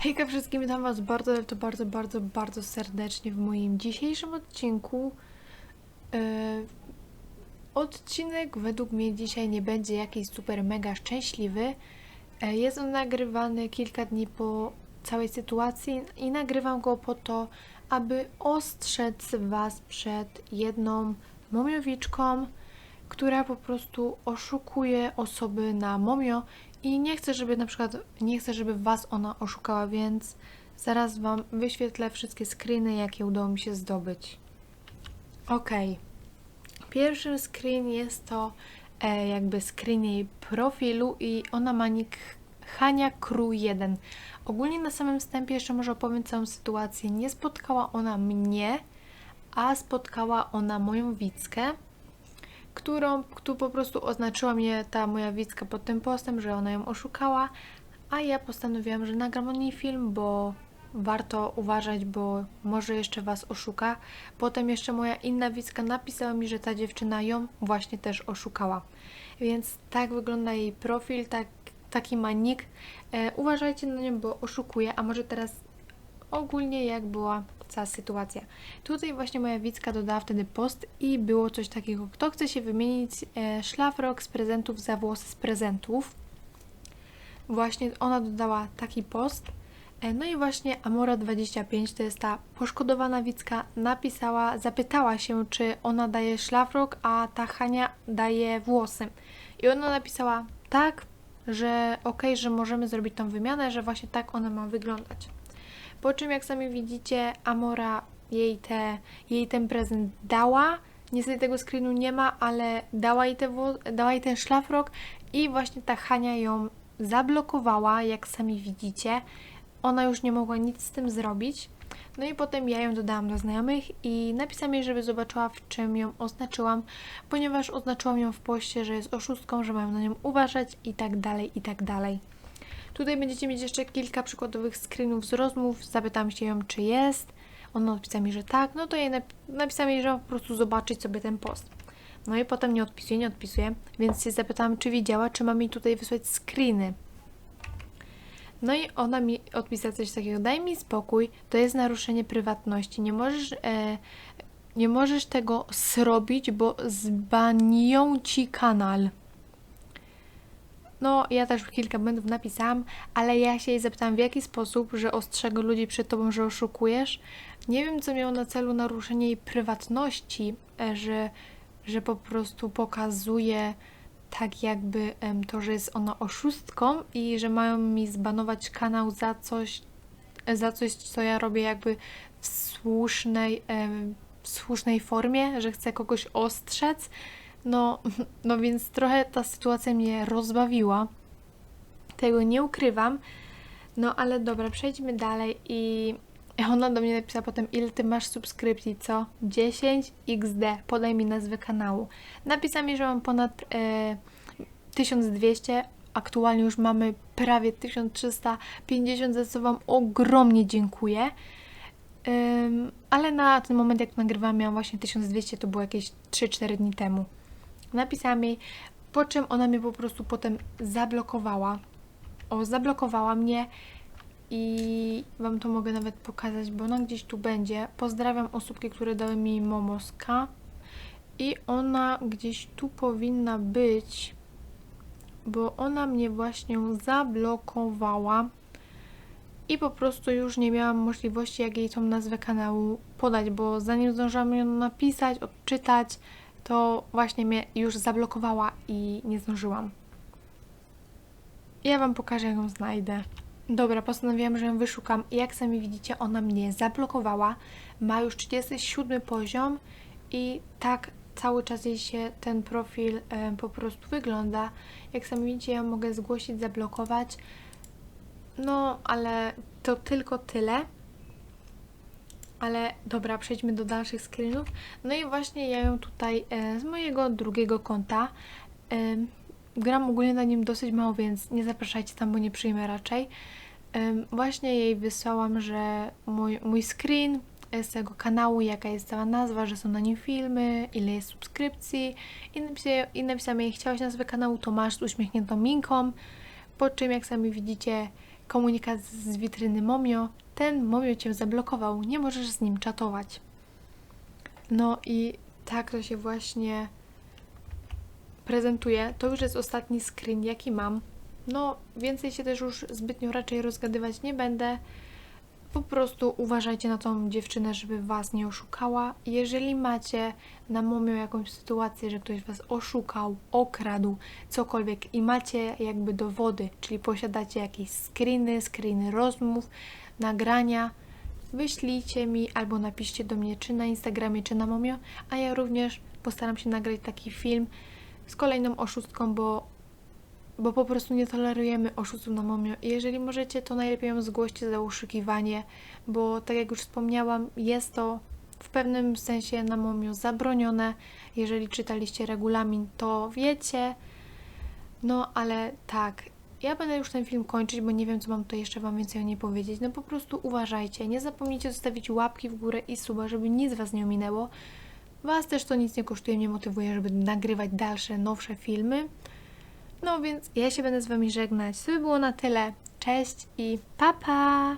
Hejka wszystkim, witam Was bardzo, ale to bardzo, bardzo, bardzo serdecznie w moim dzisiejszym odcinku. E, odcinek według mnie dzisiaj nie będzie jakiś super mega szczęśliwy. E, jest on nagrywany kilka dni po całej sytuacji i nagrywam go po to, aby ostrzec Was przed jedną momiowiczką, która po prostu oszukuje osoby na momio i nie chcę, żeby na przykład, nie chcę, żeby Was ona oszukała, więc zaraz Wam wyświetlę wszystkie screeny, jakie udało mi się zdobyć. Ok. Pierwszy screen jest to e, jakby screen jej profilu i ona ma nick Hania Crew 1. Ogólnie na samym wstępie jeszcze może opowiem całą sytuację. Nie spotkała ona mnie, a spotkała ona moją Wickę, którą tu po prostu oznaczyła mnie ta moja Wicka pod tym postem, że ona ją oszukała, a ja postanowiłam, że nagram o niej film, bo warto uważać, bo może jeszcze Was oszuka. Potem jeszcze moja inna Wicka napisała mi, że ta dziewczyna ją właśnie też oszukała. Więc tak wygląda jej profil, tak, taki ma nick. E, uważajcie na nią, bo oszukuje, a może teraz ogólnie jak była cała sytuacja. Tutaj właśnie moja Wicka dodała wtedy post i było coś takiego, kto chce się wymienić e, szlafrok z prezentów za włosy z prezentów. Właśnie ona dodała taki post. E, No i właśnie Amora25, to jest ta poszkodowana Wicka, napisała, zapytała się, czy ona daje szlafrok, a ta Hania daje włosy. I ona napisała tak, że okej, że możemy zrobić tą wymianę, że właśnie tak ona ma wyglądać. Po czym, jak sami widzicie, Amora jej, te, jej ten prezent dała. Niestety tego screenu nie ma, ale dała jej, te, dała jej ten szlafrok i właśnie ta Hania ją zablokowała, jak sami widzicie. Ona już nie mogła nic z tym zrobić. No i potem ja ją dodałam do znajomych i napisałam jej, żeby zobaczyła, w czym ją oznaczyłam, ponieważ oznaczyłam ją w poście, że jest oszustką, że mają na nią uważać i tak dalej, i tak dalej. Tutaj będziecie mieć jeszcze kilka przykładowych screenów z rozmów. Zapytam się ją, czy jest. Ona odpisała mi, że tak. No to jej nap- napisałam jej, że po prostu zobaczyć sobie ten post. No i potem nie odpisuje, nie odpisuje, więc się zapytałam, czy widziała, czy ma mi tutaj wysłać screeny. No i ona mi odpisała coś takiego, daj mi spokój, to jest naruszenie prywatności, nie możesz, e, nie możesz tego zrobić, bo zbanią ci kanał. No, ja też kilka błędów napisałam, ale ja się jej zapytałam, w jaki sposób, że ostrzega ludzi przed tobą, że oszukujesz. Nie wiem, co miało na celu naruszenie jej prywatności, e, że, że po prostu pokazuje tak jakby to, że jest ona oszustką i że mają mi zbanować kanał za coś, za coś, co ja robię jakby w słusznej, w słusznej formie, że chcę kogoś ostrzec. No, no więc trochę ta sytuacja mnie rozbawiła. Tego nie ukrywam. No ale dobra, przejdźmy dalej i ona do mnie napisała potem, ile ty masz subskrypcji, co? 10 XD, podaj mi nazwę kanału. Napisała mi, że mam ponad e, 1200, aktualnie już mamy prawie 1350, za co Wam ogromnie dziękuję. Ale na ten moment, jak nagrywałam, miałam właśnie 1200, to było jakieś 3-4 dni temu. Napisałam jej, po czym ona mnie po prostu potem zablokowała. O, zablokowała mnie i Wam to mogę nawet pokazać, bo ona gdzieś tu będzie. Pozdrawiam osóbki, które dały mi Momoska. I ona gdzieś tu powinna być, bo ona mnie właśnie zablokowała i po prostu już nie miałam możliwości, jak jej tą nazwę kanału podać, bo zanim zdążyłam ją napisać, odczytać, to właśnie mnie już zablokowała i nie zdążyłam. Ja Wam pokażę, jak ją znajdę. Dobra, postanowiłam, że ją wyszukam i jak sami widzicie, ona mnie zablokowała. Ma już 37 poziom i tak cały czas jej się ten profil e, po prostu wygląda. Jak sami widzicie, ja mogę zgłosić, zablokować. No, ale to tylko tyle. Ale dobra, przejdźmy do dalszych screenów. No i właśnie ja ją tutaj e, z mojego drugiego konta e, gram ogólnie na nim dosyć mało, więc nie zapraszajcie tam, bo nie przyjmę raczej. Em, Właśnie jej wysłałam, że mój, mój screen z tego kanału, jaka jest cała nazwa, że są na nim filmy, ile jest subskrypcji i, napisa- i napisałam jej, chciałaś nazwę kanału, to masz z uśmiechniętą minką, po czym jak sami widzicie komunikat z witryny Momio. Ten Momio cię zablokował, nie możesz z nim czatować. No i tak to się właśnie prezentuje. To już jest ostatni screen, jaki mam. No, więcej się też już zbytnio raczej rozgadywać nie będę. Po prostu uważajcie na tą dziewczynę, żeby was nie oszukała. Jeżeli macie na momie jakąś sytuację, że ktoś was oszukał, okradł, cokolwiek i macie jakby dowody, czyli posiadacie jakieś screeny, screeny rozmów, nagrania, wyślijcie mi albo napiszcie do mnie czy na Instagramie, czy na Momio, a ja również postaram się nagrać taki film z kolejną oszustką, bo bo po prostu nie tolerujemy oszustów na momio. Jeżeli możecie, to najlepiej ją zgłoście za oszukiwanie, bo tak jak już wspomniałam, jest to w pewnym sensie na momio zabronione. Jeżeli czytaliście regulamin, to wiecie. No ale tak, ja będę już ten film kończyć, bo nie wiem, co mam tu jeszcze Wam więcej o niej powiedzieć. No po prostu uważajcie, nie zapomnijcie zostawić łapki w górę i suba, żeby nic Was nie ominęło. Was też to nic nie kosztuje, mnie motywuje, żeby nagrywać dalsze, nowsze filmy. No więc ja się będę z Wami żegnać. To by było na tyle. Cześć i pa pa!